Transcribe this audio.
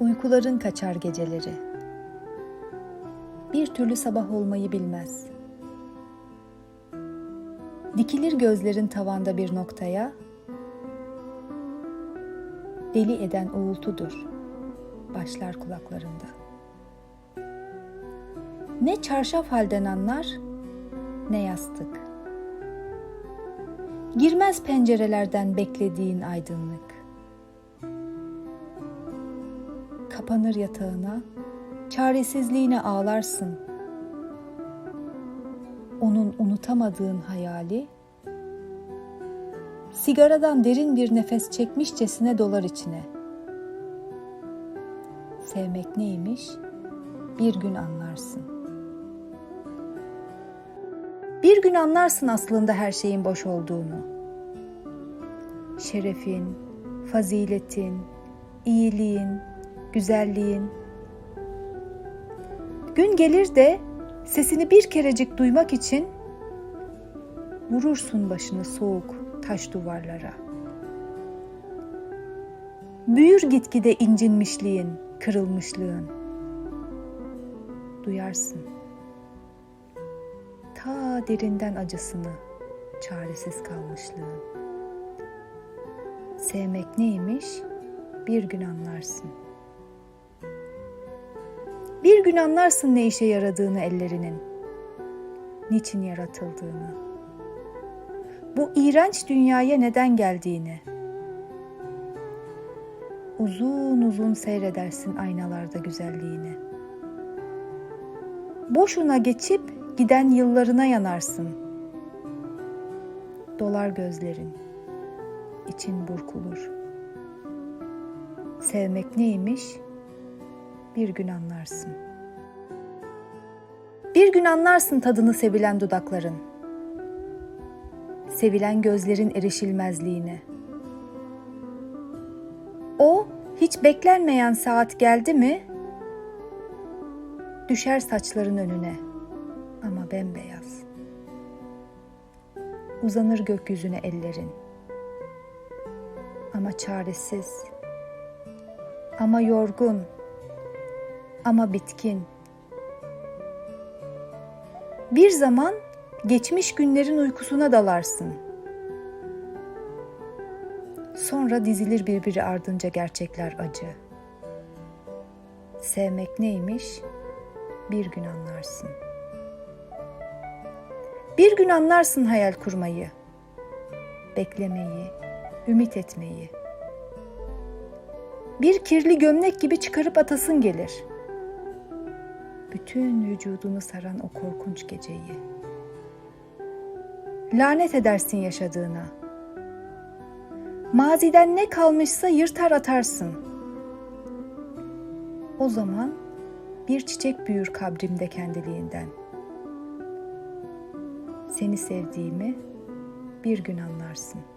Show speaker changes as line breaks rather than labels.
Uykuların kaçar geceleri. Bir türlü sabah olmayı bilmez. Dikilir gözlerin tavanda bir noktaya. Deli eden uğultudur. Başlar kulaklarında. Ne çarşaf halden anlar, ne yastık. Girmez pencerelerden beklediğin aydınlık. Kapanır yatağına, çaresizliğine ağlarsın. Onun unutamadığın hayali, sigaradan derin bir nefes çekmişçesine dolar içine. Sevmek neymiş? Bir gün anlarsın. Bir gün anlarsın aslında her şeyin boş olduğunu. Şerefin, faziletin, iyiliğin, güzelliğin. Gün gelir de sesini bir kerecik duymak için vurursun başını soğuk taş duvarlara. Büyür gitgide incinmişliğin, kırılmışlığın. Duyarsın. Ta derinden acısını, çaresiz kalmışlığın. Sevmek neymiş bir gün anlarsın. Bir gün anlarsın ne işe yaradığını ellerinin. Niçin yaratıldığını. Bu iğrenç dünyaya neden geldiğini. Uzun uzun seyredersin aynalarda güzelliğini. Boşuna geçip giden yıllarına yanarsın. Dolar gözlerin. için burkulur. Sevmek neymiş? Bir gün anlarsın. Bir gün anlarsın tadını sevilen dudakların. Sevilen gözlerin erişilmezliğini. O hiç beklenmeyen saat geldi mi? Düşer saçların önüne ama bembeyaz. Uzanır gökyüzüne ellerin. Ama çaresiz. Ama yorgun. Ama bitkin. Bir zaman geçmiş günlerin uykusuna dalarsın. Sonra dizilir birbiri ardınca gerçekler acı. Sevmek neymiş? Bir gün anlarsın. Bir gün anlarsın hayal kurmayı, beklemeyi, ümit etmeyi. Bir kirli gömlek gibi çıkarıp atasın gelir. Bütün vücudunu saran o korkunç geceyi. Lanet edersin yaşadığına. Maziden ne kalmışsa yırtar atarsın. O zaman bir çiçek büyür kabrimde kendiliğinden. Seni sevdiğimi bir gün anlarsın.''